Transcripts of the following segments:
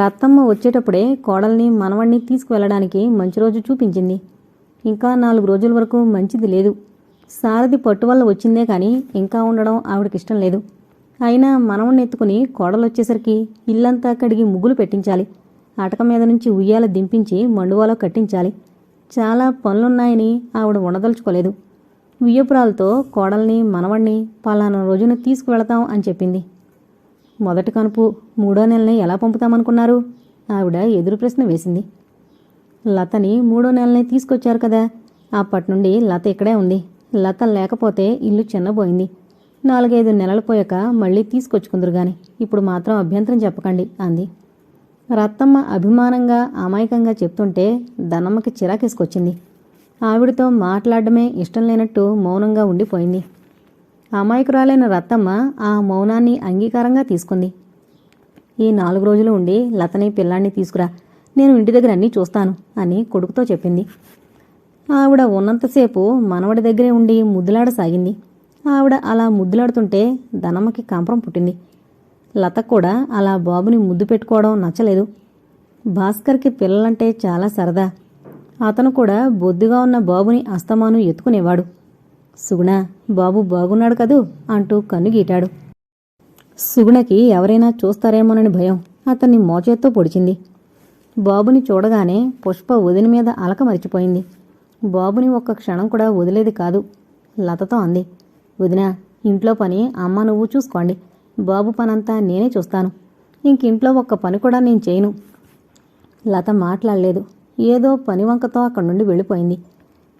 రత్తమ్మ వచ్చేటప్పుడే కోడల్ని మనవణ్ణి తీసుకువెళ్ళడానికి మంచి రోజు చూపించింది. ఇంకా నాలుగు రోజుల వరకు మంచిది లేదు. సారథి పట్టు వల్ల వచ్చిందే కానీ ఇంకా ఉండడం ఆవిడకి ఇష్టం లేదు. అయినా మనవణ్ణి ఎత్తుకుని కోడలు వచ్చేసరికి ఇల్లంతా కడిగి ముగ్గులు పెట్టించాలి. అటక మీద నుంచి ఉయ్యాల దింపించి మండువాలో కట్టించాలి. చాలా పనులున్నాయని ఆవిడ ఉండదలుచుకోలేదు. వియ్యపురాలతో కోడల్ని మనవణ్ణి పలానా రోజున తీసుకువెళతాం అని చెప్పింది. మొదటి కనుపు మూడో నెలని ఎలా పంపుతామనుకున్నారు? ఆవిడ ఎదురు ప్రశ్న వేసింది. లతని మూడో నెలని తీసుకొచ్చారు కదా. అప్పటి నుండి లత ఇక్కడే ఉంది. లత లేకపోతే ఇల్లు చిన్నపోయింది నాలుగైదు నెలలు పోయాక మళ్ళీ తీసుకొచ్చుకుందరు గాని ఇప్పుడు మాత్రం అభ్యంతరం చెప్పకండి అంది. రత్తమ్మ అభిమానంగా అమాయకంగా చెప్తుంటే దనమ్మకి చిరాకేసుకొచ్చింది. ఆవిడతో మాట్లాడమే ఇష్టం లేనట్టు మౌనంగా ఉండిపోయింది. అమాయకురాలైన రత్తమ్మ ఆ మౌనాన్ని అంగీకారంగా తీసుకుంది. ఈ నాలుగు రోజులు ఉండి లతని పిల్లాన్ని తీసుకురా. నేను ఇంటి దగ్గర అన్నీ చూస్తాను అని కొడుకుతో చెప్పింది. ఆవిడ ఉన్నంతసేపు మనవడి దగ్గరే ఉండి ముద్దులాడసాగింది ఆవిడ అలా ముద్దులాడుతుంటే ధనమ్మకి కంపరం పుట్టింది. లత కూడా అలా బాబుని ముద్దు పెట్టుకోవడం నచ్చలేదు. భాస్కర్కి పిల్లలంటే చాలా సరదా. అతను కూడా బొద్దుగా ఉన్న బాబుని అస్తమాను ఎత్తుకునేవాడు. సుగుణ బాబు బాగున్నాడు కదూ? అంటూ కన్ను గీటాడు. సుగుణకి ఎవరైనా చూస్తారేమోనని భయం అతన్ని మోచేత్తో పొడిచింది. బాబుని చూడగానే పుష్ప వదిన మీద అలక మరిచిపోయింది. బాబుని ఒక్క క్షణం కూడా వదిలేది కాదు లతతో అంది. వదిన ఇంట్లో పని అమ్మ నువ్వు చూసుకోండి. బాబు పనంతా నేనే చూస్తాను. ఇంకింట్లో ఒక్క పని కూడా నేను చేయను. లత మాట్లాడలేదు. ఏదో పని వంకతో అక్కడి నుండి వెళ్ళిపోయింది.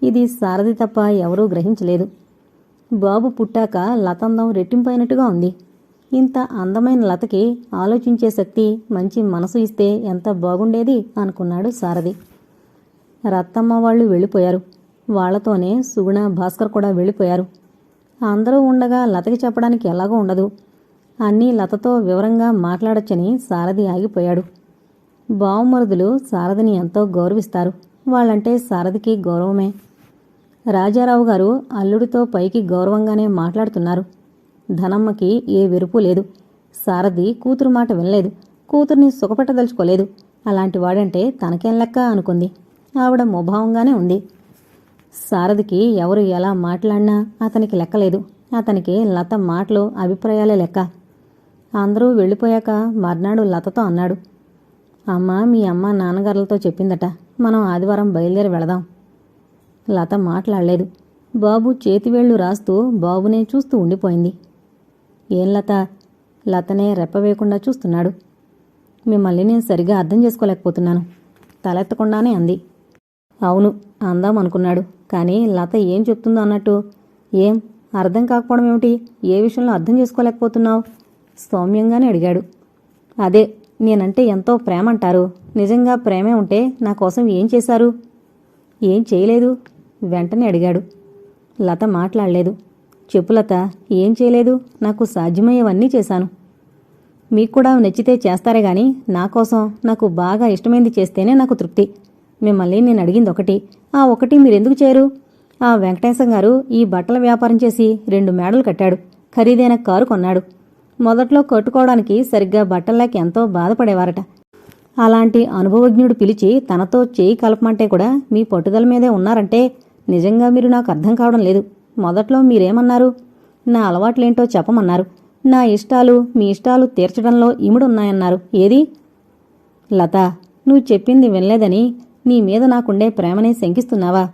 ఇది సారథి తప్ప ఎవరూ గ్రహించలేదు. బాబు పుట్టాక లతందం రెట్టింపైనట్టుగా ఉంది. ఇంత అందమైన లతకి ఆలోచించే శక్తి మంచి మనసు ఇస్తే ఎంత బాగుండేది అనుకున్నాడు సారథి. రత్తమ్మ వాళ్ళు వెళ్ళిపోయారు. వాళ్ళతోనే సుగుణ భాస్కర్ కూడా వెళ్ళిపోయారు. అందరూ ఉండగా లతకి చెప్పడానికి ఎలాగో ఉండదు. అన్నీ లతతో వివరంగా మాట్లాడొచ్చని సారథి ఆగిపోయాడు. బావమరుదులు సారథిని ఎంతో గౌరవిస్తారు. వాళ్ళంటే సారథికి గౌరవమే. రాజారావు గారు అల్లుడితో పైకి గౌరవంగానే మాట్లాడుతున్నారు. ధనమ్మకి ఏ వెరుపు లేదు. సారథి కూతురు మాట వినలేదు. కూతుర్ని సుఖపెట్టదలుచుకోలేదు. అలాంటి వాడంటే తనకేం లెక్క అనుకుంది. ఆవిడ ముభావంగానే ఉంది. సారథికి ఎవరు ఎలా మాట్లాడినా అతనికి లెక్కలేదు అతనికి లత మాటలు అభిప్రాయాలే లెక్క. అందరూ వెళ్ళిపోయాక మర్నాడు లతతో అన్నాడు. అమ్మ మీ అమ్మ నాన్నగారులతో చెప్పిందట. మనం ఆదివారం బయలుదేరి వెళదాం. లత మాట్లాడలేదు. బాబు చేతివేళ్ళు రాస్తూ బాబునే చూస్తూ ఉండిపోయింది. ఏం లత? లతనే రెప్పవేయకుండా చూస్తున్నాడు. మిమ్మల్ని నేను సరిగా అర్థం చేసుకోలేకపోతున్నాను. తలెత్తకుండానే అంది. అవును అందాం అనుకున్నాడు. కానీ లత ఏం చెప్తుందో అన్నట్టు? ఏం? అర్థం కాకపోవడం ఏమిటి? ఏ విషయంలో అర్థం చేసుకోలేకపోతున్నావు? సౌమ్యంగానే అడిగాడు. అదే నేనంటే ఎంతో ప్రేమ అంటారు నిజంగా ప్రేమే ఉంటే నా కోసం ఏం చేశారు? ఏం చేయలేదు? వెంటనే అడిగాడు. లత మాట్లాడలేదు. చెప్పు లత ఏం చేయలేదు? నాకు సాధ్యమయ్యేవన్నీ చేశాను. మీకు కూడా నచ్చితే చేస్తారే గాని నా కోసం నాకు బాగా ఇష్టమైంది చేస్తేనే నాకు తృప్తి. మిమ్మల్ని నేను అడిగింది ఒకటి. ఆ ఒకటి మీరెందుకు చేయరు? ఆ వెంకటేశం గారు ఈ బట్టల వ్యాపారం చేసి రెండు మేడలు కట్టాడు. ఖరీదైన కారు కొన్నాడు. మొదట్లో కట్టుకోవడానికి సరిగ్గా బట్టల్లాకి ఎంతో బాధపడేవారట. అలాంటి అనుభవజ్ఞుడు పిలిచి తనతో చేయి కలపమంటే కూడా మీ పట్టుదల మీదే ఉన్నారంటే నిజంగా మీరు నాకు అర్థం కావడం లేదు. మొదట్లో మీరేమన్నారు? నా అలవాట్లేంటో చెప్పమన్నారు. నా ఇష్టాలు మీ ఇష్టాలు తీర్చడంలో ఇముడున్నాయన్నారు. ఏది? లత నువ్వు చెప్పింది వినలేదని నీ మీద నాకుండే ప్రేమనే శంకిస్తున్నావా?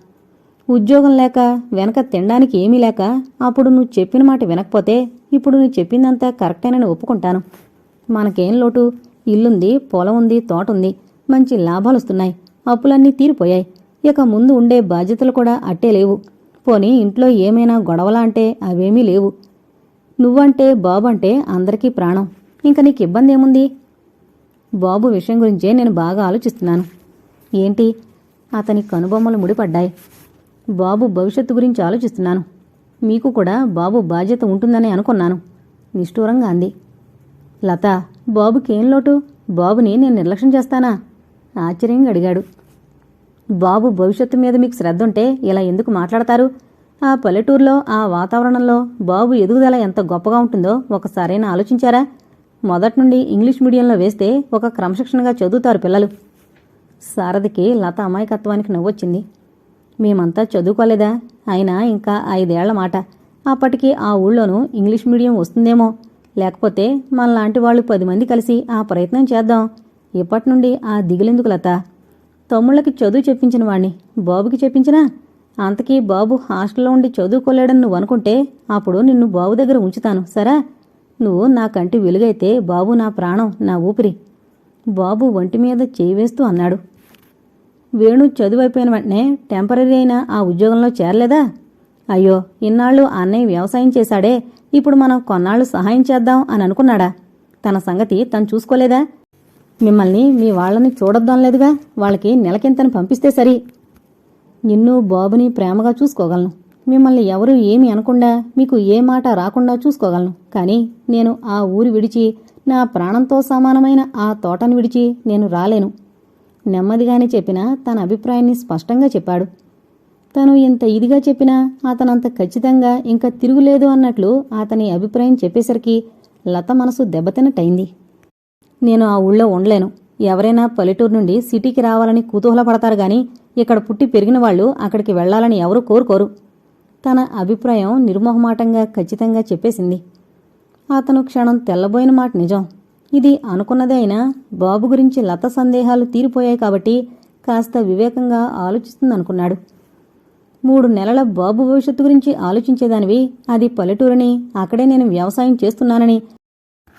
ఉద్యోగం లేక వెనక తినడానికి ఏమీ లేక అప్పుడు నువ్వు చెప్పిన మాట వినకపోతే ఇప్పుడు నువ్వు చెప్పిందంతా కరెక్టేనని ఒప్పుకుంటాను. మనకేం లోటు? ఇల్లుంది పొలం ఉంది తోట ఉంది. మంచి లాభాలొస్తున్నాయి. అప్పులన్నీ తీరిపోయాయి. ఇక ముందు ఉండే బాధ్యతలు కూడా అట్టే లేవు. పోనీ ఇంట్లో ఏమైనా గొడవలా అంటే అవేమీ లేవు. నువ్వంటే బాబు అంటే అందరికీ ప్రాణం. ఇంక నీకు ఇబ్బంది ఏముంది? బాబు విషయం గురించే నేను బాగా ఆలోచిస్తున్నాను. ఏంటి? అతని కనుబొమ్మలు ముడిపడ్డాయి. బాబు భవిష్యత్తు గురించి ఆలోచిస్తున్నాను. మీకు కూడా బాబు బాధ్యత ఉంటుందని అనుకున్నాను. నిష్ఠూరంగా అంది. లత బాబుకేం లోటు? బాబుని నేను నిర్లక్ష్యం చేస్తానా? ఆశ్చర్యంగా అడిగాడు. బాబు భవిష్యత్తు మీద మీకు శ్రద్ధ ఉంటే ఇలా ఎందుకు మాట్లాడతారు? ఆ పల్లెటూరులో ఆ వాతావరణంలో బాబు ఎదుగుదల ఎంత గొప్పగా ఉంటుందో ఒకసారైనా ఆలోచించారా? మొదటి నుండి ఇంగ్లీష్ మీడియంలో వేస్తే ఒక క్రమశిక్షణగా చదువుతారు పిల్లలు. సారథికి లత అమాయకత్వానికి నవ్వొచ్చింది. మేమంతా చదువుకోలేదా? అయినా ఇంకా ఐదేళ్ళ మాట. అప్పటికి ఆ ఊళ్ళోనూ ఇంగ్లీష్ మీడియం వస్తుందేమో. లేకపోతే మనలాంటి వాళ్ళు పది మంది కలిసి ఆ ప్రయత్నం చేద్దాం. ఇప్పటి నుండి ఆ దిగులెందుకు లత? తమ్ముళ్ళకి చదువు చెప్పించిన వాణ్ణి. బాబుకి చెప్పించినా? అంతకీ బాబు హాస్టల్లో ఉండి చదువుకోలేడని నువ్వు అనుకుంటే అప్పుడు నిన్ను బాబు దగ్గర ఉంచుతాను సరే? నువ్వు నా కంటి వెలుగైతే బాబు నా ప్రాణం నా ఊపిరి. బాబు ఒంటి మీద చేయి వేస్తూ అన్నాడు. వేణు చదువు అయిపోయిన వెంటనే టెంపరీ అయిన ఆ ఉద్యోగంలో చేరలేదా? అయ్యో ఇన్నాళ్ళు అన్నయ్య వ్యవసాయం చేశాడే ఇప్పుడు మనం కొన్నాళ్ళు సహాయం చేద్దాం అని అనుకున్నాడా? తన సంగతి తను చూసుకోలేదా? మిమ్మల్ని మీ వాళ్ళని చూడొద్దాం లేదుగా? వాళ్ళకి నెలకింతని పంపిస్తే సరి. నిన్ను బాబుని ప్రేమగా చూసుకోగలను. మిమ్మల్ని ఎవరూ ఏమి అనకుండా మీకు ఏ మాట రాకుండా చూసుకోగలను. కానీ నేను ఆ ఊరు విడిచి నా ప్రాణంతో సమానమైన ఆ తోటను విడిచి నేను రాలేను. నెమ్మదిగానే చెప్పినా తన అభిప్రాయాన్ని స్పష్టంగా చెప్పాడు. తను ఇంత ఇదిగా చెప్పినా అతనంత ఖచ్చితంగా ఇంకా తిరుగులేదు అన్నట్లు అతని అభిప్రాయం చెప్పేసరికి లత మనసు దెబ్బతిన్నట్టయింది. నేను ఆ ఊళ్ళో ఉండలేను. ఎవరైనా పల్లెటూరు నుండి సిటీకి రావాలని కుతూహలపడతారు గాని ఇక్కడ పుట్టి పెరిగిన వాళ్ళు అక్కడికి వెళ్ళాలని ఎవరూ కోరుకోరు. తన అభిప్రాయం నిర్మోహమాటంగా ఖచ్చితంగా చెప్పేసింది. అతను క్షణం తెల్లబోయిన మాట నిజం. ఇది అనుకున్నదే అయినా బాబు గురించి లత సందేహాలు తీరిపోయాయి కాబట్టి కాస్త వివేకంగా ఆలోచిస్తుందనుకున్నాడు. మూడు నెలల బాబు భవిష్యత్తు గురించి ఆలోచించేదానివి అది పల్లెటూరని అక్కడే నేను వ్యవసాయం చేస్తున్నానని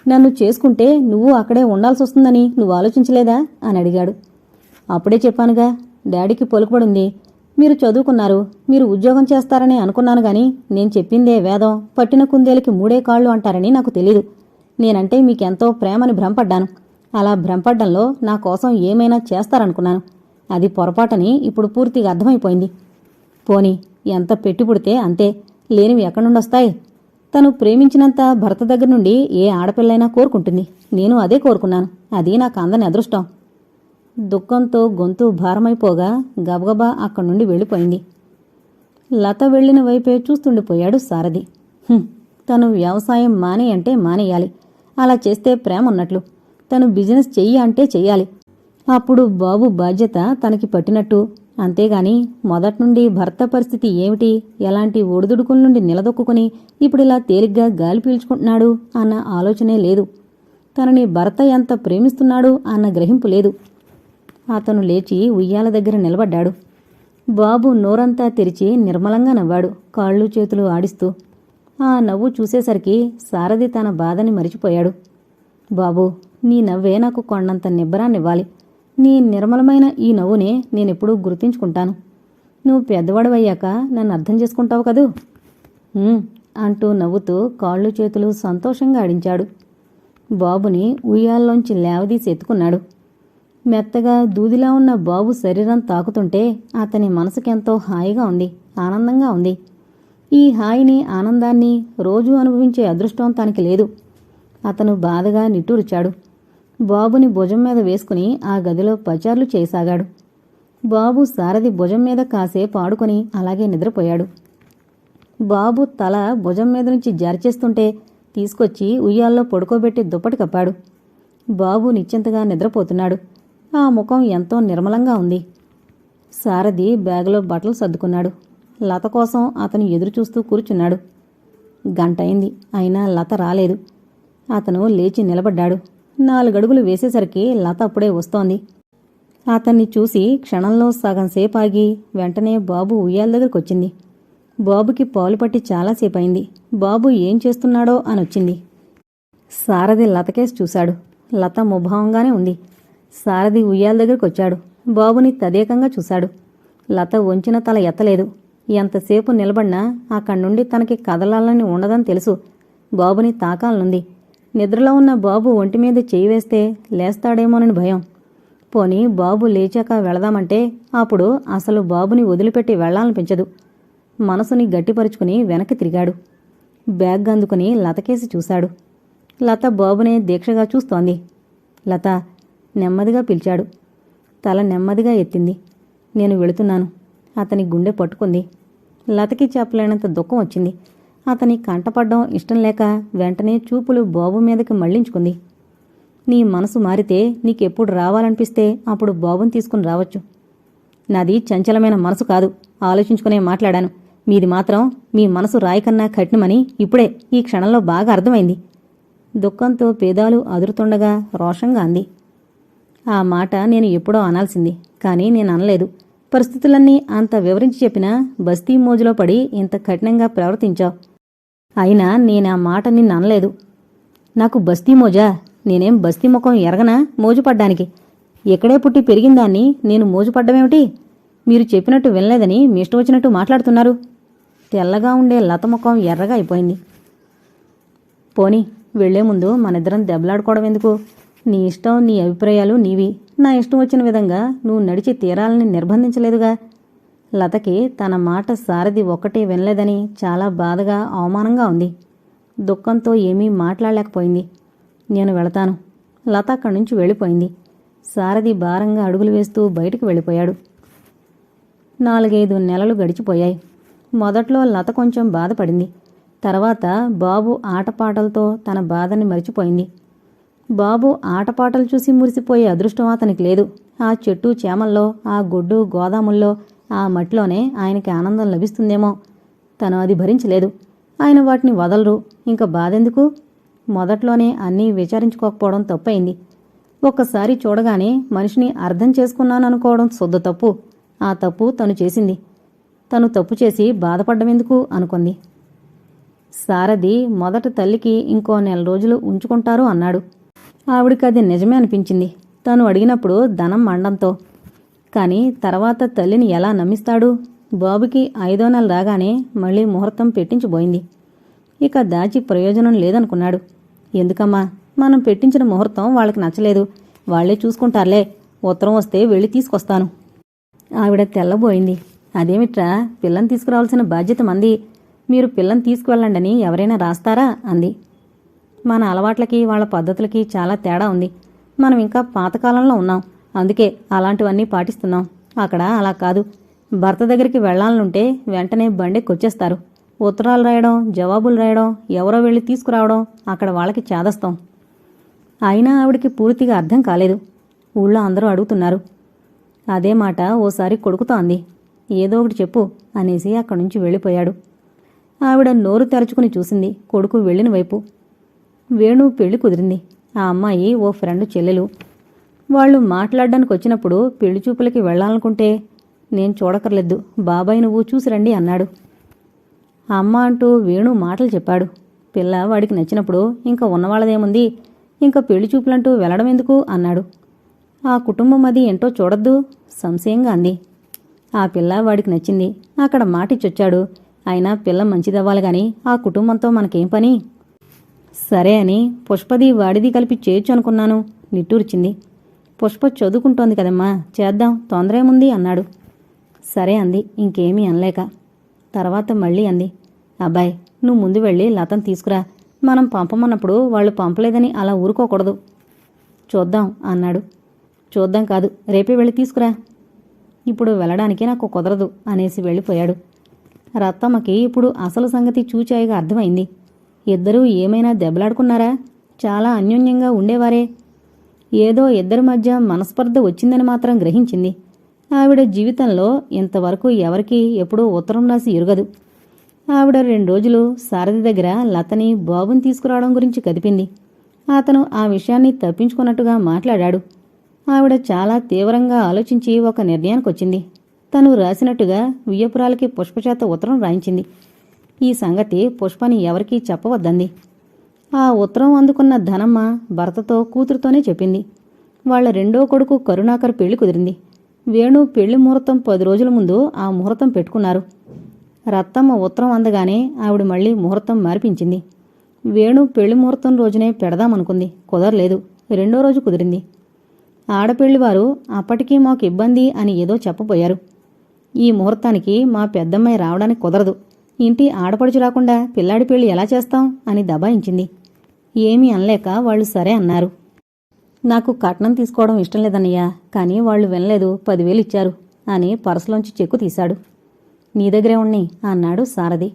నన్ను చేసుకుంటే నువ్వు అక్కడే ఉండాల్సి వస్తుందని నువ్వు ఆలోచించలేదా? అని అడిగాడు. అప్పుడే చెప్పానుగా డాడీకి పలుకుబడింది. మీరు చదువుకున్నారు మీరు ఉద్యోగం చేస్తారని అనుకున్నాను గాని నేను చెప్పిందే వేదం పట్టిన కుందేలకి మూడే కాళ్ళు అంటారని నాకు తెలీదు. నేనంటే మీకెంతో ప్రేమని భ్రమపడ్డాను. అలా భ్రమపడ్డంలో నా కోసం ఏమైనా చేస్తారనుకున్నాను. అది పొరపాటని ఇప్పుడు పూర్తిగా అర్థమైపోయింది. పోని ఎంత పెట్టి పుడితే అంతే. లేనివి ఎక్కడి తను ప్రేమించినంత భర్త దగ్గర నుండి ఏ ఆడపిల్లైనా కోరుకుంటుంది. నేను అదే కోరుకున్నాను. అది నాకు అందని అదృష్టం. దుఃఖంతో గొంతు భారమైపోగా గబగబా అక్కడి నుండి వెళ్ళిపోయింది. లత వెళ్ళిన వైపే చూస్తుండిపోయాడు సారథి. తను వ్యవసాయం మానే అంటే మానేయాలి. అలా చేస్తే ప్రేమ ఉన్నట్లు. తను బిజినెస్ చెయ్యి అంటే చెయ్యాలి. అప్పుడు బాబు బాధ్యత తనకి పట్టినట్టు అంతేగాని మొదటి నుండి భర్త పరిస్థితి ఏమిటి? ఎలాంటి ఒడిదుడుకుల నుండి నిలదొక్కుని ఇప్పుడిలా తేలిగ్గా గాలి పీల్చుకుంటున్నాడు అన్న ఆలోచనే లేదు. తనని భర్త ఎంత ప్రేమిస్తున్నాడు అన్న గ్రహింపు లేదు. అతను లేచి ఉయ్యాల దగ్గర నిలబడ్డాడు. బాబు నోరంతా తెరిచి నిర్మలంగా నవ్వాడు కాళ్ళు చేతులు ఆడిస్తూ. ఆ నవ్వు చూసేసరికి సారథి తన బాధని మరిచిపోయాడు. బాబు నీ నవ్వే నాకు కొండంత నిబ్బరాన్నివ్వాలి. నీ నిర్మలమైన ఈ నవ్వునే నేనెప్పుడూ గుర్తించుకుంటాను. నువ్వు పెద్దవాడవయ్యాక నన్ను అర్థం చేసుకుంటావు కదూ? అంటూ నవ్వుతూ కాళ్ళు చేతులు సంతోషంగా ఆడించాడు. బాబుని ఉయ్యాల్లోంచి లేవదీసి ఎత్తుకున్నాడు. మెత్తగా దూదిలా ఉన్న బాబు శరీరం తాకుతుంటే అతని మనసుకెంతో హాయిగా ఉంది ఆనందంగా ఉంది. ఈ హాయిని ఆనందాన్ని రోజూ అనుభవించే అదృష్టం తనకి లేదు. అతను బాధగా నిట్టూర్చాడు. బాబుని భుజం మీద వేసుకుని ఆ గదిలో పచార్లు చేయసాగాడు. బాబు సారథి భుజం మీద కాసేపు ఆడుకుని అలాగే నిద్రపోయాడు. బాబు తల భుజం మీద నుంచి జారిచేస్తుంటే తీసుకొచ్చి ఉయ్యాల్లో పడుకోబెట్టి దుప్పటి కప్పాడు. బాబు నిశ్చింతగా నిద్రపోతున్నాడు. ఆ ముఖం ఎంతో నిర్మలంగా ఉంది. సారథి బ్యాగులో బట్టలు సర్దుకున్నాడు. లత కోసం అతను ఎదురుచూస్తూ కూర్చున్నాడు. గంటయింది అయినా లత రాలేదు. అతను లేచి నిలబడ్డాడు. నాలుగడుగులు వేసేసరికి లత అప్పుడే వస్తోంది. అతన్ని చూసి క్షణంలో సగం సేపు ఆగి వెంటనే బాబు ఉయ్యాల దగ్గరకొచ్చింది. బాబుకి పాలు పట్టి చాలాసేపు అయింది బాబు ఏం చేస్తున్నాడో అని వచ్చింది సారథి లతకేసి చూశాడు. లత ముభావంగానే ఉంది. సారథి ఉయ్యాల దగ్గరకొచ్చాడు. బాబుని తదేకంగా చూశాడు. లత వంచిన తల ఎత్తలేదు. ఎంతసేపు నిలబడినా అక్కడి నుండి తనకి కదలాలని ఉండదని తెలుసు. బాబుని తాకాలనుంది. నిద్రలో ఉన్న బాబు ఒంటి మీద చేయి వేస్తే లేస్తాడేమోనని భయం. పోనీ బాబు లేచాక వెళదామంటే అప్పుడు అసలు బాబుని వదిలిపెట్టి వెళ్ళాలనిపించదు. మనసుని గట్టిపరుచుకుని వెనక్కి తిరిగాడు. బ్యాగ్ అందుకుని లతకేసి చూశాడు. లత బాబునే దీక్షగా చూస్తోంది. లత నెమ్మదిగా పిలిచాడు. తల నెమ్మదిగా ఎత్తింది. నేను వెళుతున్నాను. అతని గుండె పట్టుకుంది. లతకి చెప్పలేనంత దుఃఖం వచ్చింది. అతని కంటపడ్డం ఇష్టం లేక వెంటనే చూపులు బాబు మీదకి మళ్ళించుకుంది. నీ మనసు మారితే నీకెప్పుడు రావాలనిపిస్తే అప్పుడు బాబుని తీసుకుని రావచ్చు. నాది చంచలమైన మనసు కాదు ఆలోచించుకునే మాట్లాడాను. మీది మాత్రం మీ మనసు రాయికన్నా కఠినమని ఇప్పుడే ఈ క్షణంలో బాగా అర్థమైంది. దుఃఖంతో పేదాలు అదురుతుండగా రోషంగా అంది. ఆ మాట నేను ఎప్పుడో అనాల్సింది కానీ నేను అనలేదు. పరిస్థితులన్నీ అంత వివరించి చెప్పినా బస్తీ మోజులో పడి ఇంత కఠినంగా ప్రవర్తించావు. అయినా నేనా మాట నిన్ను అనలేదు. నాకు బస్తీ మోజా? నేనేం బస్తీ ముఖం ఎరగనా మోజు పడ్డానికి ఎక్కడే పుట్టి పెరిగిందాన్ని నేను మోజు పడ్డమేమిటి మీరు చెప్పినట్టు వినలేదని మీ ఇష్టం వచ్చినట్టు మాట్లాడుతున్నారు. తెల్లగా ఉండే లత ముఖం ఎర్రగా అయిపోయింది. పోనీ వెళ్ళే ముందు మనిద్దరం దెబ్బలాడుకోవడం ఎందుకు? నీ ఇష్టం నీ అభిప్రాయాలు నీవి. నా ఇష్టం వచ్చిన విధంగా నువ్వు నడిచి తీరాలని నిర్బంధించలేదుగా. లతకి తన మాట సారథి ఒక్కటే వినలేదని చాలా బాధగా అవమానంగా ఉంది. దుఃఖంతో ఏమీ మాట్లాడలేకపోయింది. నేను వెళతాను. లత అక్కడి నుంచి వెళ్ళిపోయింది. సారథి భారంగా అడుగులు వేస్తూ బయటికి వెళ్ళిపోయాడు. నాలుగైదు నెలలు గడిచిపోయాయి. మొదట్లో లత కొంచెం బాధపడింది. తర్వాత బాబు ఆటపాటలతో తన బాధని మరిచిపోయింది. బాబు ఆటపాటలు చూసి మురిసిపోయే అదృష్టం అతనికి లేదు. ఆ చెట్టు చేమల్లో ఆ గొడ్డు గోదాముల్లో ఆ మట్టిలోనే ఆయనకి ఆనందం లభిస్తుందేమో. తను అది భరించలేదు. ఆయన వాటిని వదలరు. ఇంకా బాధెందుకు? మొదట్లోనే అన్నీ విచారించుకోకపోవడం తప్పైంది. ఒక్కసారి చూడగానే మనిషిని అర్థం చేసుకున్నాననుకోవడం శుద్ధ తప్పు. ఆ తప్పు తను చేసింది. తను తప్పు చేసి బాధపడ్డమెందుకు అనుకుంది. సారథి మొదట తల్లికి ఇంకో నెల రోజులు ఉంచుకుంటారు అన్నాడు. ఆవిడికి అది నిజమే అనిపించింది. తను అడిగినప్పుడు ధనం మండంతో కానీ తర్వాత తల్లిని ఎలా నమ్మిస్తాడు? బాబుకి ఐదో నెల రాగానే మళ్ళీ ముహూర్తం పెట్టించిపోయింది ఇక దాచి ప్రయోజనం లేదనుకున్నాడు. ఎందుకమ్మా? మనం పెట్టించిన ముహూర్తం వాళ్ళకి నచ్చలేదు. వాళ్ళే చూసుకుంటారులే. ఉత్తరం వస్తే వెళ్ళి తీసుకొస్తాను. ఆవిడ తెల్లబోయింది. అదేమిట్రా? పిల్లని తీసుకురావాల్సిన బాధ్యత మంది. మీరు పిల్లని తీసుకువెళ్ళండని ఎవరైనా రాస్తారా? అంది. మన అలవాట్లకి వాళ్ళ పద్ధతులకి చాలా తేడా ఉంది. మనం ఇంకా పాతకాలంలో ఉన్నాం. అందుకే అలాంటివన్నీ పాటిస్తున్నాం. అక్కడ అలా కాదు. భర్త దగ్గరికి వెళ్ళాలనుంటే వెంటనే బండెక్కొచ్చేస్తారు ఉత్తరాలు రాయడం జవాబులు రాయడం ఎవరో వెళ్ళి తీసుకురావడం అక్కడ వాళ్ళకి చేదస్తాం. అయినా ఆవిడికి పూర్తిగా అర్థం కాలేదు. ఊళ్ళో అందరూ అడుగుతున్నారు. అదే మాట ఓసారి కొడుకుతో అంది. ఏదో ఒకటి చెప్పు అనేసి అక్కడి నుంచి వెళ్ళిపోయాడు. ఆవిడ నోరు తెరుచుకుని చూసింది కొడుకు వెళ్ళిన వైపు. వేణు పెళ్ళి కుదిరింది. ఆ అమ్మాయి ఓ ఫ్రెండ్ చెల్లెలు. వాళ్ళు మాట్లాడడానికి వచ్చినప్పుడు పెళ్ళి చూపులకి వెళ్ళాలనుకుంటే నేను చూడకర్లేదు బాబాయ్ నువ్వు చూసి రండి అన్నాడు. అమ్మ అంటూ వేణు మాటలు చెప్పాడు. పిల్ల వాడికి నచ్చినప్పుడు ఇంకా ఉన్నవాళ్ళదేముంది? ఇంకా పెళ్ళి చూపులంటూ వెళ్ళడం ఎందుకు? అన్నాడు. ఆ కుటుంబం అది ఏంటో చూడొద్దు సంశయంగా అంది. ఆ పిల్ల వాడికి నచ్చింది. అక్కడ మాటిచ్చొచ్చాడు. అయినా పిల్ల మంచిదవ్వాలి గాని ఆ కుటుంబంతో మనకేం పని? సరే అని పుష్పది వాడిది కలిపి చేయొచ్చు అనుకున్నాను. నిట్టూర్చింది. పుష్ప చదువుకుంటోంది కదమ్మా. చేద్దాం. తొందర ఏముంది? అన్నాడు. సరే అంది. ఇంకేమీ అనలేక. తర్వాత మళ్ళీ అంది. అబ్బాయి నువ్వు ముందు వెళ్ళి లతను తీసుకురా. మనం పంపమన్నప్పుడు వాళ్ళు పంపలేదని అలా ఊరుకోకూడదు. చూద్దాం అన్నాడు. చూద్దాం కాదు. రేపే వెళ్ళి తీసుకురా. ఇప్పుడు వెళ్ళడానికి నాకు కుదరదు అనేసి వెళ్ళిపోయాడు. రత్తమ్మకి ఇప్పుడు అసలు సంగతి చూచాయిగా అర్థమైంది. ఇద్దరూ ఏమైనా దెబ్బలాడుకున్నారా? చాలా అన్యోన్యంగా ఉండేవారే. ఏదో ఇద్దరి మధ్య మనస్పర్ధ వచ్చిందని మాత్రం గ్రహించింది. ఆవిడ జీవితంలో ఇంతవరకు ఎవరికీ ఎప్పుడూ ఉత్తరం రాసి ఎరుగదు. ఆవిడ రెండు రోజులు సారథి దగ్గర లతని బాబుని తీసుకురావడం గురించి కదిపింది. అతను ఆ విషయాన్ని తప్పించుకున్నట్టుగా మాట్లాడాడు. ఆవిడ చాలా తీవ్రంగా ఆలోచించి ఒక నిర్ణయానికొచ్చింది. తను రాసినట్టుగా వియ్యపురాలకి పుష్పచేత ఉత్తరం రాయించింది. ఈ సంగతి పుష్పని ఎవరికీ చెప్పవద్దంది. ఆ ఉత్తరం అందుకున్న ధనమ్మ భర్తతో కూతురుతోనే చెప్పింది. వాళ్ళ రెండో కొడుకు కరుణాకర్ పెళ్ళి కుదిరింది. వేణు పెళ్ళి ముహూర్తం పది రోజుల ముందు ఆ ముహూర్తం పెట్టుకున్నారు. రత్తమ్మ ఉత్తరం అందగానే ఆవిడ మళ్ళీ ముహూర్తం మార్పించింది. వేణు పెళ్ళి ముహూర్తం రోజునే పెడదామనుకుంది. కుదరలేదు. రెండో రోజు కుదిరింది. ఆడపెళ్ళివారు అప్పటికీ మాకు ఇబ్బంది అని ఏదో చెప్పబోయారు. ఈ ముహూర్తానికి మా పెద్దమ్మాయి రావడానికి కుదరదు. ఇంటి ఆడపడుచు రాకుండా పిల్లాడి పెళ్ళి ఎలా చేస్తాం అని దబాయించింది. ఏమీ అనలేక వాళ్ళు సరే అన్నారు. నాకు కట్నం తీసుకోవడం ఇష్టం లేదన్నయ్యా కానీ వాళ్ళు వినలేదు పదివేలు ఇచ్చారు అని పర్సులోంచి చెక్కు తీశాడు. నీ దగ్గరే ఉన్ని అన్నాడు సారథి.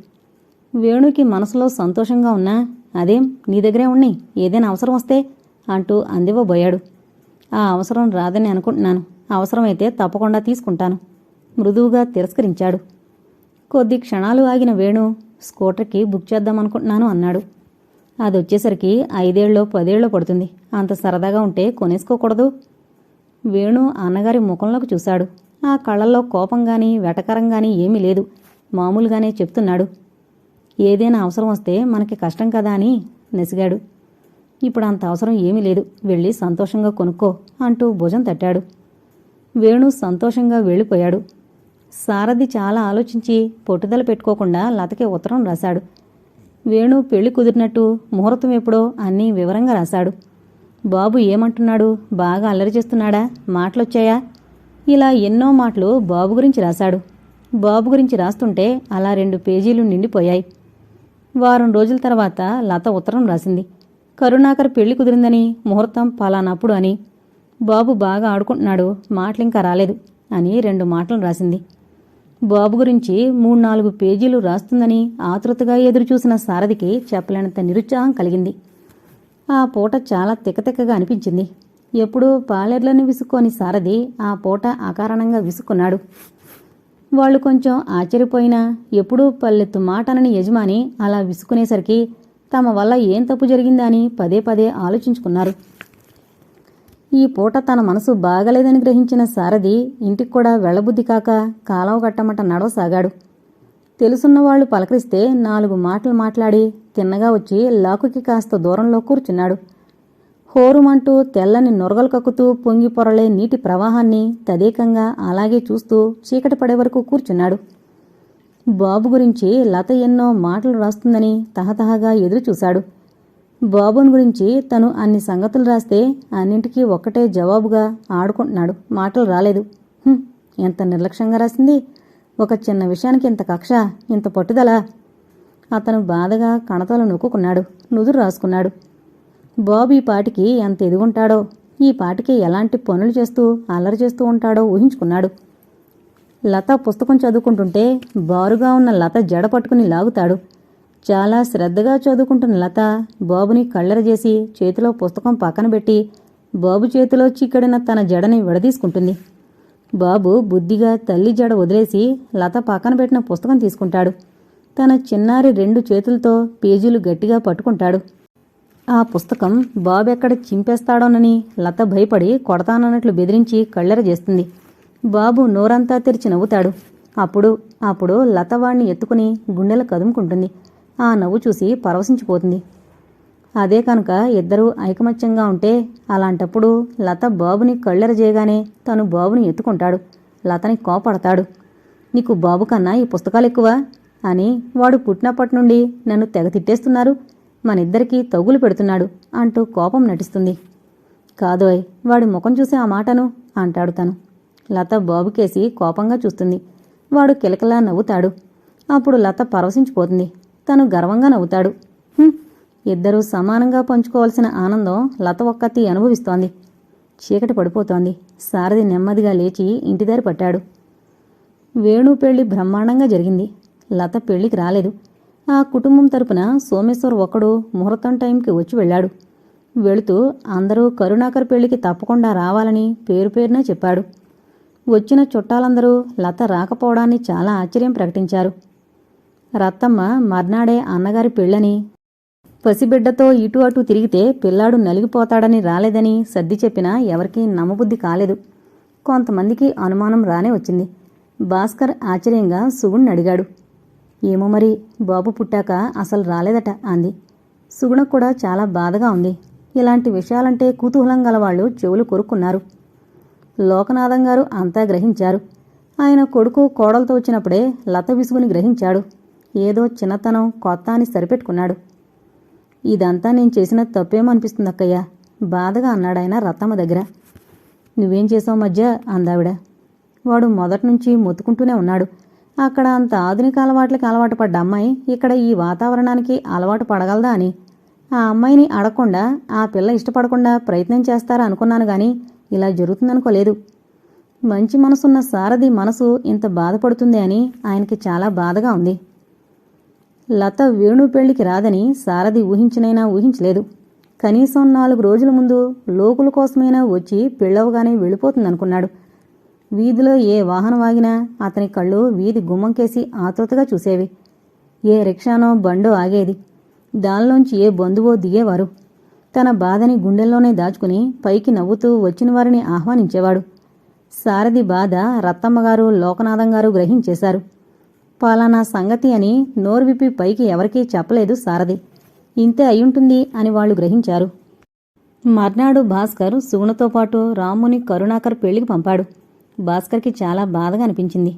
వేణుకి మనసులో సంతోషంగా ఉన్నా అదేం నీ దగ్గరే ఉన్ని ఏదైనా అవసరం వస్తే అంటూ అందివ్వబోయాడు. ఆ అవసరం రాదని అనుకుంటున్నాను. అవసరమైతే తప్పకుండా తీసుకుంటాను. మృదువుగా తిరస్కరించాడు. కొద్ది క్షణాలు ఆగిన వేణు స్కూటర్కి బుక్ చేద్దామనుకుంటున్నాను అన్నాడు. అది వచ్చేసరికి ఐదేళ్ళలో పదేళ్ళలో పడుతుంది. అంత సరదాగా ఉంటే కొనేసుకోకూడదు. వేణు అన్నగారి ముఖంలోకి చూశాడు. ఆ కళ్ళల్లో కోపం కానీ వెటకరం కానీ ఏమీ లేదు. మామూలుగానే చెప్తున్నాడు. ఏదైనా అవసరం వస్తే మనకి కష్టం కదా అని నెసిగాడు. ఇప్పుడు అంత అవసరం ఏమీ లేదు. వెళ్ళి సంతోషంగా కొనుక్కో అంటూ భుజం తట్టాడు. వేణు సంతోషంగా వెళ్ళిపోయాడు. సారథి చాలా ఆలోచించి పట్టుదల పెట్టుకోకుండా లతకి ఉత్తరం రాశాడు. వేణు పెళ్ళి కుదిరినట్టు ముహూర్తం ఎప్పుడో అన్నీ వివరంగా రాశాడు. బాబు ఏమంటున్నాడు? బాగా అల్లరి చేస్తున్నాడా? మాటలొచ్చాయా? ఇలా ఎన్నో మాటలు బాబు గురించి రాశాడు. బాబు గురించి రాస్తుంటే అలా రెండు పేజీలు నిండిపోయాయి. వారం రోజుల తర్వాత లత ఉత్తరం రాసింది. కరుణాకర్ పెళ్ళి కుదిరిందని ముహూర్తం పలానప్పుడు అని. బాబు బాగా ఆడుకుంటున్నాడు మాటలింకా రాలేదు అని రెండు మాటలు రాసింది. బాబు గురించి మూడు నాలుగు పేజీలు రాస్తుందని ఆతృతగా ఎదురుచూసిన సారథికి చెప్పలేనంత నిరుత్సాహం కలిగింది. ఆ పూట చాలా తిక్కతిక్కగా అనిపించింది. ఎప్పుడూ పాలేర్లను విసుక్కోని సారథి ఆ పూట అకారణంగా విసుక్కున్నాడు. వాళ్ళు కొంచెం ఆశ్చర్యపోయినా ఎప్పుడూ పల్లెత్తు మాటనని యజమాని అలా విసుక్కునేసరికి తమ వల్ల ఏం తప్పు జరిగిందా అని పదే పదే ఆలోచించుకున్నారు. ఈ పూట తన మనసు బాగలేదని గ్రహించిన సారథి ఇంటికి కూడా వెళ్ళబుద్ధి కాక కాలవ గట్టమట నడవసాగాడు. తెలుసున్న వాళ్ళు పలకరిస్తే నాలుగు మాటలు మాట్లాడి తిన్నగా వచ్చి లాకుకి కాస్త దూరంలో కూర్చున్నాడు. హోరుమంటూ తెల్లని నొరగలు కక్కుతూ పొంగి పొరలే నీటి ప్రవాహాన్ని తదేకంగా అలాగే చూస్తూ చీకటి పడే వరకు కూర్చున్నాడు. బాబు గురించి లత ఎన్నో మాటలు రాస్తుందని తహతహగా ఎదురుచూశాడు. బాబుని గురించి తను అన్ని సంగతులు రాస్తే అన్నింటికీ ఒక్కటే జవాబుగా ఆడుకుంటున్నాడు. మాటలు రాలేదు. ఎంత నిర్లక్ష్యంగా రాసింది? ఒక చిన్న విషయానికి ఇంత కక్ష ఇంత పట్టుదల? అతను బాధగా కణతలు నొక్కుకున్నాడు. నుదురు రాసుకున్నాడు. బాబు ఈ పాటికి ఎంత ఎదుగుంటాడో ఈ పాటికి ఎలాంటి పనులు చేస్తూ అల్లరి చేస్తూ ఉంటాడో ఊహించుకున్నాడు. లత పుస్తకం చదువుకుంటుంటే బారుగా ఉన్న లత జడ పట్టుకుని లాగుతాడు. చాలా శ్రద్ధగా చదువుకుంటున్న లత బాబుని కళ్ళెరజేసి చేతిలో పుస్తకం పక్కన పెట్టి బాబు చేతిలో చిక్కడిన తన జడని విడదీసుకుంటుంది. బాబు బుద్ధిగా తల్లి జడ వదిలేసి లత పక్కన పెట్టిన పుస్తకం తీసుకుంటాడు. తన చిన్నారి రెండు చేతులతో పేజీలు గట్టిగా పట్టుకుంటాడు. ఆ పుస్తకం బాబు ఎక్కడ చింపేస్తాడోనని లత భయపడి కొడతానన్నట్లు బెదిరించి కళ్ళెర చేస్తుంది బాబు నోరంతా తెరిచి నవ్వుతాడు. అప్పుడు అప్పుడు లత వాణ్ణి ఎత్తుకుని గుండెలు కదుముకుంటుంది. ఆ నవ్వు చూసి పరవశించిపోతుంది. అదే కనుక ఇద్దరూ ఐకమత్యంగా ఉంటే అలాంటప్పుడు లత బాబుని కళ్ళెర చేయగానే తను బాబుని ఎత్తుకుంటాడు. లతని కోపడతాడు. నీకు బాబు కన్నా ఈ పుస్తకాలు ఎక్కువ అని వాడు పుట్టినప్పటి నుండి నన్ను తెగ తిట్టేస్తున్నారు. మనిద్దరికీ తగులు పెడుతున్నాడు అంటూ కోపం నటిస్తుంది. కాదోయ్ వాడి ముఖం చూసి ఆ మాటను అంటాడు తను. లత బాబుకేసి కోపంగా చూస్తుంది. వాడు కిలకలా నవ్వుతాడు. అప్పుడు లత పరవశించిపోతుంది. తను గర్వంగా నవ్వుతాడు. ఇద్దరూ సమానంగా పంచుకోవాల్సిన ఆనందం లత ఒక్కతి అనుభవిస్తోంది. చీకటి పడిపోతోంది. సారథి నెమ్మదిగా లేచి ఇంటిదారి పట్టాడు. వేణు పెళ్ళి బ్రహ్మాండంగా జరిగింది. లత పెళ్ళికి రాలేదు. ఆ కుటుంబం తరపున సోమేశ్వర్ ఒక్కడు ముహూర్తం టైంకి వచ్చి వెళ్ళాడు. వెళుతూ అందరూ కరుణాకర్ పెళ్ళికి తప్పకుండా రావాలని పేరు పేరున చెప్పాడు. వచ్చిన చుట్టాలందరూ లత రాకపోవడాన్ని చాలా ఆశ్చర్యం ప్రకటించారు. రత్తమ్మ మర్నాడే అన్నగారి పెళ్ళని. పసిబిడ్డతో ఇటు అటు తిరిగితే పిల్లాడు నలిగిపోతాడని రాలేదని సర్ది చెప్పినా ఎవరికీ నమ్మబుద్ధి కాలేదు. కొంతమందికి అనుమానం రానే వచ్చింది. భాస్కర్ ఆశ్చర్యంగా సుగుణ్ణి అడిగాడు. ఏమో మరి బాబు పుట్టాక అసలు రాలేదట అంది. సుగుణకు కూడా చాలా బాధగా ఉంది. ఇలాంటి విషయాలంటే కుతూహలం గలవాళ్ళు చెవులు కొరుక్కున్నారు. లోకనాథం గారు అంతా గ్రహించారు. ఆయన కొడుకు కోడలతో వచ్చినప్పుడే లత విసుగుని గ్రహించాడు. ఏదో చిన్నతనం కొత్త అని సరిపెట్టుకున్నాడు. ఇదంతా నేను చేసిన తప్పేమనిపిస్తుంది అక్కయ్యా అక్కయ్య బాధగా అన్నాడాయన రత్తమ్మ దగ్గర. నువ్వేం చేసావు మధ్య? అందావిడ. వాడు మొదటి నుంచి మొత్తుకుంటూనే ఉన్నాడు. అక్కడ అంత ఆధునిక అలవాట్లకి అలవాటు పడ్డ అమ్మాయి ఇక్కడ ఈ వాతావరణానికి అలవాటు పడగలదా అని. ఆ అమ్మాయిని అడగకుండా ఆ పిల్ల ఇష్టపడకుండా ప్రయత్నం చేస్తారా అనుకున్నాను గాని ఇలా జరుగుతుందనుకోలేదు. మంచి మనసున్న సారథి మనసు ఇంత బాధపడుతుంది అని ఆయనకి చాలా బాధగా ఉంది. లత వేణు పెళ్ళికి రాదని సారథి ఊహించినైనా ఊహించలేదు. కనీసం నాలుగు రోజుల ముందు లోకుల కోసమైనా వచ్చి పెళ్ళవగానే వెళ్ళిపోతుందనుకున్నాడు. వీధిలో ఏ వాహనం ఆగినా అతని కళ్ళు వీధి గుమ్మంకేసి ఆతృతగా చూసేవి. ఏ రిక్షానో బండో ఆగేది. దానిలోంచి ఏ బంధువో దిగేవారు. తన బాధని గుండెల్లోనే దాచుకుని పైకి నవ్వుతూ వచ్చిన వారిని ఆహ్వానించేవాడు. సారథి బాధ రత్తమ్మగారు లోకనాథం గారు గ్రహించేశారు. పాలానా సంగతి అని నోరు విప్పి పైకి ఎవరికీ చెప్పలేదు సారథి. ఇంతే అయ్యుంటుంది అని వాళ్ళు గ్రహించారు. మర్నాడు భాస్కర్ సుగుణతో పాటు రాముని కరుణాకర్ పెళ్ళికి పంపాడు. భాస్కర్కి చాలా బాధగా అనిపించింది.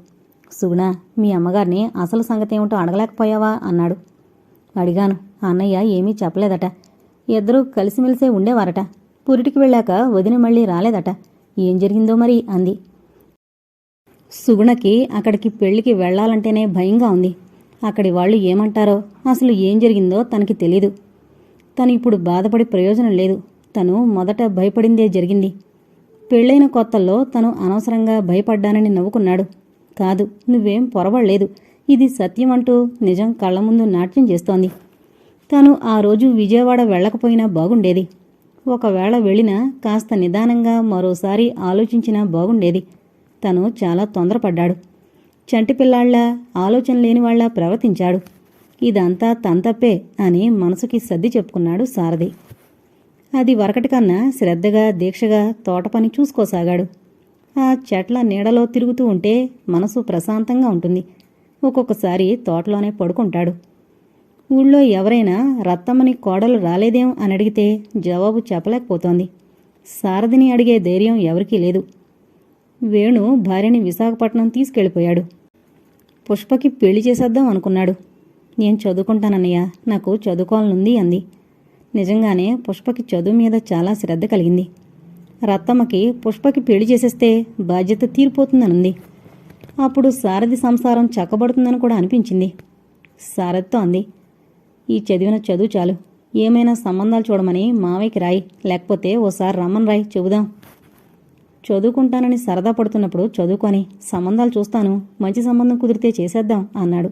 సుగుణ మీ అమ్మగారిని అసలు సంగతి ఏమిటో అడగలేకపోయావా? అన్నాడు. అడిగాను. అన్నయ్య ఏమీ చెప్పలేదట. ఇద్దరూ కలిసిమెలిసే ఉండేవారట. పురిటికి వెళ్ళాక వదిన మళ్ళీ రాలేదట. ఏం జరిగిందో మరి? అంది. సుగుణకి అక్కడికి పెళ్ళికి వెళ్ళాలంటేనే భయంగా ఉంది. అక్కడి వాళ్ళు ఏమంటారో అసలు ఏం జరిగిందో తనకి తెలీదు. తను ఇప్పుడు బాధపడి ప్రయోజనం లేదు. తను మొదట భయపడిందే జరిగింది. పెళ్ళైన కొత్తల్లో తను అనవసరంగా భయపడ్డానని నవ్వుకున్నాడు. కాదు నువ్వేం పొరబడలేదు ఇది సత్యం అంటూ నిజం కళ్ళ ముందు నాట్యం చేస్తోంది. తను ఆ రోజు విజయవాడ వెళ్ళకపోయినా బాగుండేది. ఒకవేళ వెళ్ళినా కాస్త నిదానంగా మరోసారి ఆలోచించినా బాగుండేది. తను చాలా తొందరపడ్డాడు. చంటి పిల్లాళ్ళ ఆలోచన లేనివాళ్ళా ప్రవర్తించాడు. ఇదంతా తనతప్పే అని మనసుకి సర్ది చెప్పుకున్నాడు సారథి. అది వరకటి కన్నా శ్రద్ధగా దీక్షగా తోట పని చూసుకోసాగాడు. ఆ చెట్ల నీడలో తిరుగుతూ ఉంటే మనసు ప్రశాంతంగా ఉంటుంది. ఒక్కొక్కసారి తోటలోనే పడుకుంటాడు. ఊళ్ళో ఎవరైనా రత్తమ్మని కోడలు రాలేదేం అని అడిగితే జవాబు చెప్పలేకపోతోంది. సారథిని అడిగే ధైర్యం ఎవరికీ లేదు. వేణు భార్యని విశాఖపట్నం తీసుకెళ్ళిపోయాడు. పుష్పకి పెళ్ళి చేసేద్దాం అనుకున్నాడు. నేను చదువుకుంటానన్నయ్య నాకు చదువుకోవాలనుంది అంది. నిజంగానే పుష్పకి చదువు మీద చాలా శ్రద్ధ కలిగింది. రత్తమ్మకి పుష్పకి పెళ్ళి చేసేస్తే బాధ్యత తీరిపోతుందనుంది. అప్పుడు సారథి సంసారం చక్కబడుతుందని కూడా అనిపించింది. సారథితో అంది. ఈ చదివిన చదువు చాలు. ఏమైనా సంబంధాలు చూడమని మావయ్యకి రాయి. లేకపోతే ఓసారి రమ్మని రాయి. చెబుదాం. చదువుకుంటానని సరదా పడుతున్నప్పుడు చదువుకొని సంబంధాలు చూస్తాను మంచి సంబంధం కుదిరితే చేసేద్దాం అన్నాడు.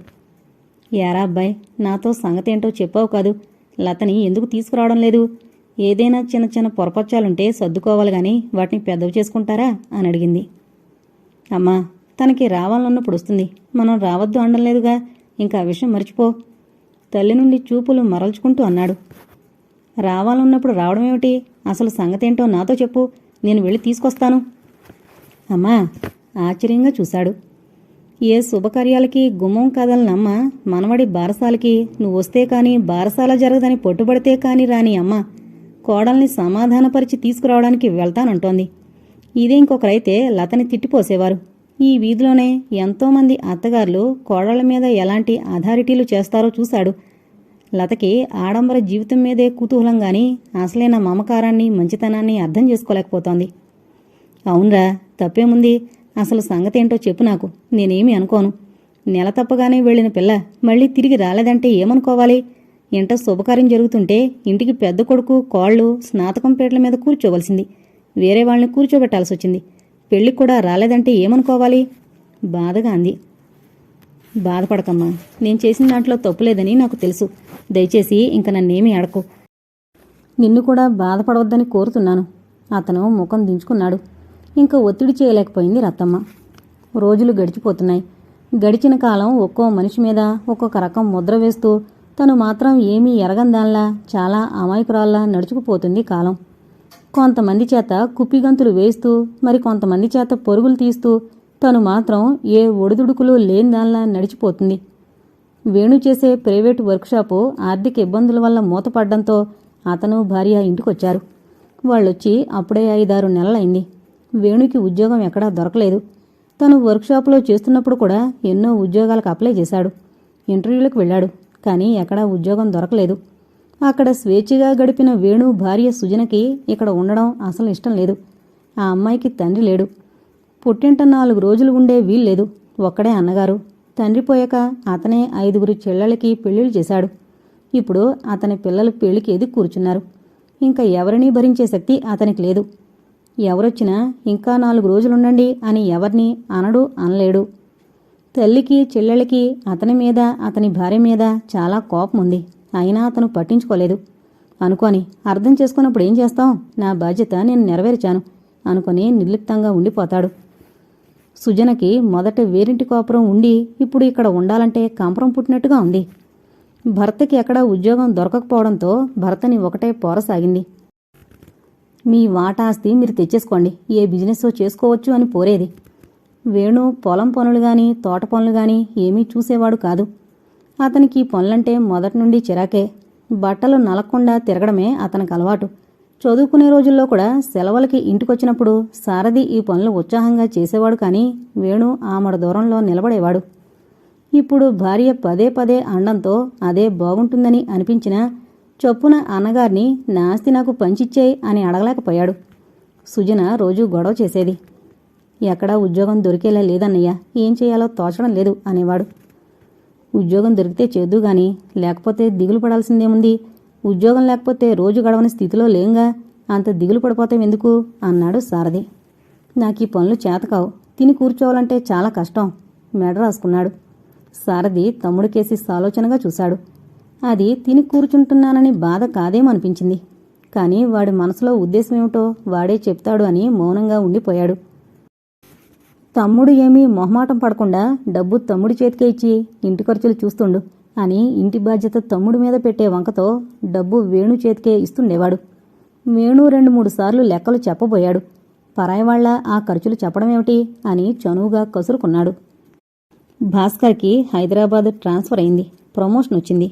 యారా అబ్బాయి నాతో సంగతేంటో చెప్పావు కాదు. లతని ఎందుకు తీసుకురావడం లేదు? ఏదైనా చిన్న చిన్న పొరపచ్చాలుంటే సర్దుకోవాలి గాని వాటిని పెద్దవి చేసుకుంటారా? అని అడిగింది. అమ్మా తనకి రావాలన్నప్పుడు వస్తుంది. మనం రావద్దు అనడం లేదుగా ఇంకా ఆ విషయం మర్చిపో. తల్లి నుండి చూపులు మరల్చుకుంటూ అన్నాడు. రావాలన్నప్పుడు రావడం ఏమిటి అసలు సంగతేంటో నాతో చెప్పు. నేను వెళ్ళి తీసుకొస్తాను. అమ్మా ఆశ్చర్యంగా చూశాడు. ఏ శుభకార్యాలకి గుమ్మం కదలనమ్మ మనవడి బారసాలకి. నువ్వు వస్తే కానీ బారసాల జరగదని పట్టుబడితే కానీ రాని అమ్మ కోడల్ని సమాధానపరిచి తీసుకురావడానికి వెళ్తానంటోంది. ఇదే ఇంకొకరైతే లతని తిట్టిపోసేవారు. ఈ వీధిలోనే ఎంతోమంది అత్తగారులు కోడళ్ళ మీద ఎలాంటి అథారిటీలు చేస్తారో చూశాడు. లతకి ఆడంబర జీవితం మీదే కుతూహలం గాని అసలైన మమకారాన్ని మంచితనాన్ని అర్థం చేసుకోలేకపోతోంది. అవునరా తప్పేముంది? అసలు సంగతేంటో చెప్పు నాకు. నేనేమి అనుకోను. నెల తప్పగానే వెళ్ళిన పిల్ల మళ్ళీ తిరిగి రాలేదంటే ఏమనుకోవాలి? ఇంట శుభకార్యం జరుగుతుంటే ఇంటికి పెద్ద కొడుకు కోళ్ళు స్నాతకం పీటల మీద కూర్చోవలసింది. వేరే వాళ్ళని కూర్చోబెట్టాల్సి వచ్చింది పెళ్ళికి కూడా రాలేదంటే ఏమనుకోవాలి? బాధగా అంది. బాధపడకమ్మా. నేను చేసిన దాంట్లో తప్పులేదని నాకు తెలుసు. దయచేసి ఇంక నన్నేమీ అడకు నిన్ను కూడా బాధపడవద్దని కోరుతున్నాను. అతను ముఖం దించుకున్నాడు. ఇంకా ఒత్తిడి చేయలేకపోయింది రత్తమ్మ. రోజులు గడిచిపోతున్నాయి. గడిచిన కాలం ఒక్కో మనిషి మీద ఒక్కొక్క రకం ముద్ర వేస్తూ తను మాత్రం ఏమీ ఎరగందాన్లా చాలా అమాయకురాల్లా నడుచుకుపోతుంది కాలం. కొంతమంది చేత కుప్పిగంతులు వేస్తూ మరి కొంతమంది చేత పరుగులు తీస్తూ తను మాత్రం ఏ ఒడిదుడుకులు లేని దానిలా నడిచిపోతుంది. వేణు చేసే ప్రైవేటు వర్క్షాపు ఆర్థిక ఇబ్బందుల వల్ల మూతపడ్డంతో అతను భార్య ఇంటికొచ్చారు. వాళ్ళొచ్చి అప్పుడే ఐదారు నెలలైంది. వేణుకి ఉద్యోగం ఎక్కడా దొరకలేదు. తను వర్క్షాప్లో చేస్తున్నప్పుడు కూడా ఎన్నో ఉద్యోగాలకు అప్లై చేశాడు. ఇంటర్వ్యూలకు వెళ్ళాడు కానీ ఎక్కడా ఉద్యోగం దొరకలేదు. అక్కడ స్వేచ్ఛగా గడిపిన వేణు భార్య సుజనకి ఇక్కడ ఉండడం అసలు ఇష్టం లేదు. ఆ అమ్మాయికి తండ్రి లేడు. పుట్టింట నాలుగు రోజులు ఉండే వీల్లేదు. ఒక్కడే అన్నగారు. తండ్రి పోయాక అతనే ఐదుగురు చెల్లెళ్ళకి పెళ్ళిళ్ళు చేశాడు. ఇప్పుడు అతని పిల్లలు పెళ్ళికి ఎదిగి కూర్చున్నారు. ఇంకా ఎవరినీ భరించే శక్తి అతనికి లేదు. ఎవరొచ్చినా ఇంకా నాలుగు రోజులుండండి అని ఎవరిని అనడు అనలేడు. తల్లికి చెల్లెళ్ళకి అతని మీద అతని భార్య మీద చాలా కోపం ఉంది. అయినా అతను పట్టించుకోలేదు. అనుకొని అర్థం చేసుకున్నప్పుడు ఏం చేస్తాం? నా బాధ్యత నేను నెరవేర్చాను అనుకొని నిర్లిప్తంగా ఉండిపోతాడు. సుజనకి మొదట వేరింటి కాపురం ఉండి ఇప్పుడు ఇక్కడ ఉండాలంటే కంపరం పుట్టినట్టుగా ఉంది. భర్తకి ఎక్కడా ఉద్యోగం దొరకకపోవడంతో భర్తని ఒకటే పోరసాగింది. మీ వాటాస్తి మీరు తెచ్చేసుకోండి. ఏ బిజినెస్ చేసుకోవచ్చు అని పోరేది. వేణు పొలం పనులు గాని తోట పనులు గాని ఏమీ చూసేవాడు కాదు. అతనికి పనులంటే మొదటి నుండి చిరాకే. బట్టలు నలకుండా తిరగడమే అతనికి అలవాటు. చదువుకునే రోజుల్లో కూడా సెలవులకి ఇంటికొచ్చినప్పుడు సారథి ఈ పనులు ఉత్సాహంగా చేసేవాడు కానీ వేణు ఆమడ దూరంలో నిలబడేవాడు. ఇప్పుడు భార్య పదే పదే అండంతో అదే బాగుంటుందని అనిపించిన చొప్పున అన్నగారిని నాస్తి నాకు పంచిచ్చేయి అని అడగలేకపోయాడు. సుజన రోజూ గొడవ చేసేది. ఎక్కడా ఉద్యోగం దొరికేలా లేదన్నయ్య ఏం చేయాలో తోచడం లేదు అనేవాడు. ఉద్యోగం దొరికితే చేద్దు గాని లేకపోతే దిగులు పడాల్సిందేముంది? ఉద్యోగం లేకపోతే రోజు గడవని స్థితిలో లేంగా. అంత దిగులు పడిపోతాం ఎందుకు? అన్నాడు సారథి. నాకు ఈ పనులు చేతకావు. తిని కూర్చోవాలంటే చాలా కష్టం. మెడ రాసుకున్నాడు. సారథి తమ్ముడికేసి సాలోచనగా చూశాడు. అది తిని కూర్చుంటున్నానని బాధ కాదేమనిపించింది కానీ వాడి మనసులో ఉద్దేశమేమిటో వాడే చెప్తాడు అని మౌనంగా ఉండిపోయాడు. తమ్ముడు ఏమీ మొహమాటం పడకుండా డబ్బు తమ్ముడి చేతికే ఇచ్చి ఇంటి ఖర్చులు చూస్తుండు. అని ఇంటి బాధ్యత తమ్ముడి మీద పెట్టే వంకతో డబ్బు వేణు చేతికే ఇస్తుండేవాడు. వేణు రెండు మూడు సార్లు లెక్కలు చెప్పబోయాడు. పరాయివాళ్ళ ఆ ఖర్చులు చెప్పడమేమిటి అని చనువుగా కసురుకున్నాడు. భాస్కర్కి హైదరాబాద్ ట్రాన్స్ఫర్ అయింది. ప్రమోషన్ వచ్చింది.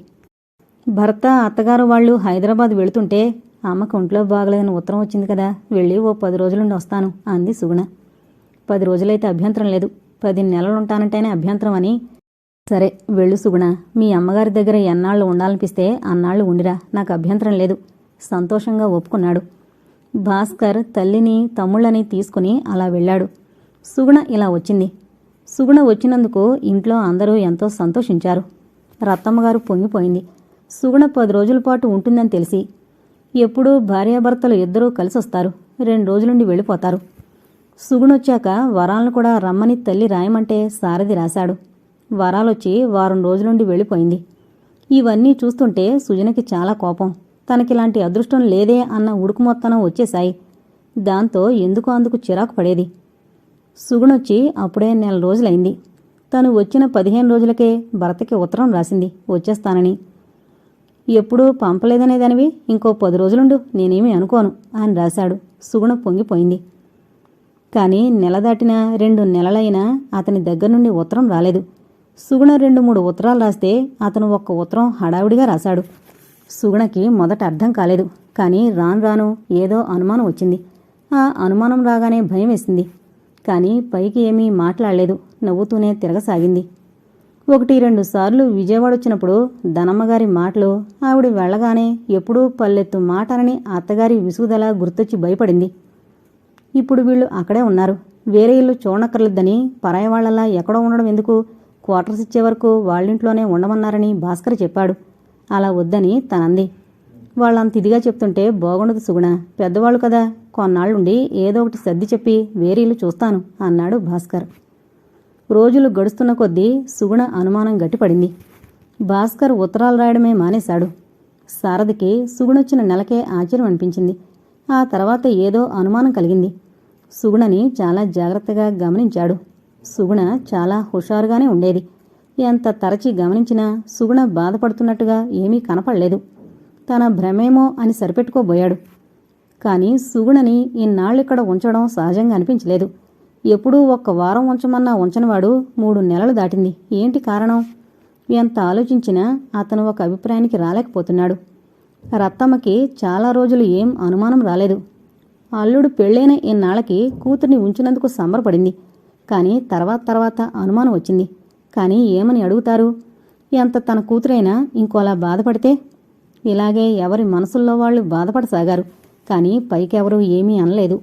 భర్త అత్తగారు వాళ్ళు హైదరాబాద్ వెళుతుంటే అమ్మకు ఒంట్లో బాగలేదని ఉత్తరం వచ్చింది కదా వెళ్ళి ఓ పది రోజులుండి వస్తాను అంది సుగుణ. పది రోజులైతే అభ్యంతరం లేదు. పది నెలలుంటానంటేనే అభ్యంతరం అని సరే వెళ్ళు సుగుణ. మీ అమ్మగారి దగ్గర ఎన్నాళ్ళు ఉండాలనిపిస్తే అన్నాళ్ళు ఉండిరా. నాకు అభ్యంతరం లేదు. సంతోషంగా ఒప్పుకున్నాడు. భాస్కర్ తల్లిని తమ్ముళ్ళని తీసుకుని అలా వెళ్ళాడు. సుగుణ ఇలా వచ్చింది. సుగుణ వచ్చినందుకు ఇంట్లో అందరూ ఎంతో సంతోషించారు. రత్తమ్మగారు పొంగిపోయింది. సుగుణ పది రోజుల పాటు ఉంటుందని తెలిసి ఎప్పుడూ భార్యాభర్తలు ఇద్దరూ కలిసొస్తారు. రెండు రోజులుండి వెళ్ళిపోతారు. సుగుణొచ్చాక వరాలను కూడా రమ్మని తల్లి రాయమంటే సారథి రాశాడు. వరాలొచ్చి వారం రోజుల నుండి వెళ్ళిపోయింది. ఇవన్నీ చూస్తుంటే సుజనకి చాలా కోపం. తనకిలాంటి అదృష్టం లేదే అన్న ఉడుకుమొత్తనం వచ్చేశాయి. దాంతో ఎందుకు అందుకు చిరాకు పడేది? సుగుణొచ్చి అప్పుడే నెల రోజులైంది. తను వచ్చిన పదిహేను రోజులకే భర్తకి ఉత్తరం రాసింది. వచ్చేస్తానని. ఎప్పుడూ పంపలేదనేదానివి? ఇంకో పది రోజులుండు నేనేమి అనుకోను అని రాశాడు. సుగుణ పొంగిపోయింది. కానీ నెల దాటిన రెండు నెలలైనా అతని దగ్గర నుండి ఉత్తరం రాలేదు. సుగుణ రెండు మూడు ఉత్తరాలు రాస్తే అతను ఒక్క ఉత్తరం హడావిడిగా రాశాడు. సుగుణకి మొదట అర్థం కాలేదు. కానీ రాను రాను ఏదో అనుమానం వచ్చింది. ఆ అనుమానం రాగానే భయం వేసింది. కానీ పైకి ఏమీ మాట్లాడలేదు. నవ్వుతూనే తిరగసాగింది. ఒకటి రెండు సార్లు విజయవాడ వచ్చినప్పుడు ధనమ్మగారి మాటలు ఆవిడ వెళ్ళగానే ఎప్పుడూ పల్లెత్తు మాటనని అత్తగారి విసుగుదల గుర్తొచ్చి భయపడింది. ఇప్పుడు వీళ్ళు అక్కడే ఉన్నారు. వేరే ఇల్లు చూడనక్కర్లేదని పరాయవాళ్ళలా ఎక్కడో ఉండడం ఎందుకు? క్వార్టర్స్ ఇచ్చే వరకు వాళ్ళింట్లోనే ఉండమన్నారని భాస్కర్ చెప్పాడు. అలా వద్దని తనంది. వాళ్ళంత ఇదిగా చెప్తుంటే బాగుండదు సుగుణ. పెద్దవాళ్ళు కదా కొన్నాళ్ళుండి ఏదో ఒకటి సర్ది చెప్పి వేరీలు చూస్తాను అన్నాడు భాస్కర్. రోజులు గడుస్తున్న కొద్దీ సుగుణ అనుమానం గట్టిపడింది. భాస్కర్ ఉత్తరాలు రాయడమే మానేశాడు. సారథికి సుగుణొచ్చిన నెలకే ఆశ్చర్యం అనిపించింది. ఆ తర్వాత ఏదో అనుమానం కలిగింది. సుగుణని చాలా జాగ్రత్తగా గమనించాడు. సుగుణ చాలా హుషారుగానే ఉండేది. ఎంత తరచి గమనించినా సుగుణ బాధపడుతున్నట్టుగా ఏమీ కనపడలేదు. తన భ్రమేమో అని సరిపెట్టుకోబోయాడు. కానీ సుగుణని ఇన్నాళ్ళిక్కడ ఉంచడం సహజంగా అనిపించలేదు. ఎప్పుడూ ఒక్క వారం ఉంచమన్నా ఉంచనివాడు మూడు నెలలు దాటింది. ఏంటి కారణం? ఎంత ఆలోచించినా అతను ఒక అభిప్రాయానికి రాలేకపోతున్నాడు. రత్తమ్మకి చాలా రోజులు ఏం అనుమానం రాలేదు. అల్లుడు పెళ్ళైన ఇన్నాళ్ళకి కూతుర్ని ఉంచినందుకు సంబరపడింది. కానీ తర్వాత తర్వాత అనుమానం వచ్చింది. కానీ ఏమని అడుగుతారు? ఎంత తన కూతురైనా ఇంకోలా బాధపడితే? ఇలాగే ఎవరి మనసుల్లో వాళ్ళు బాధపడసాగారు. కానీ పైకెవరూ ఏమీ అనలేదు.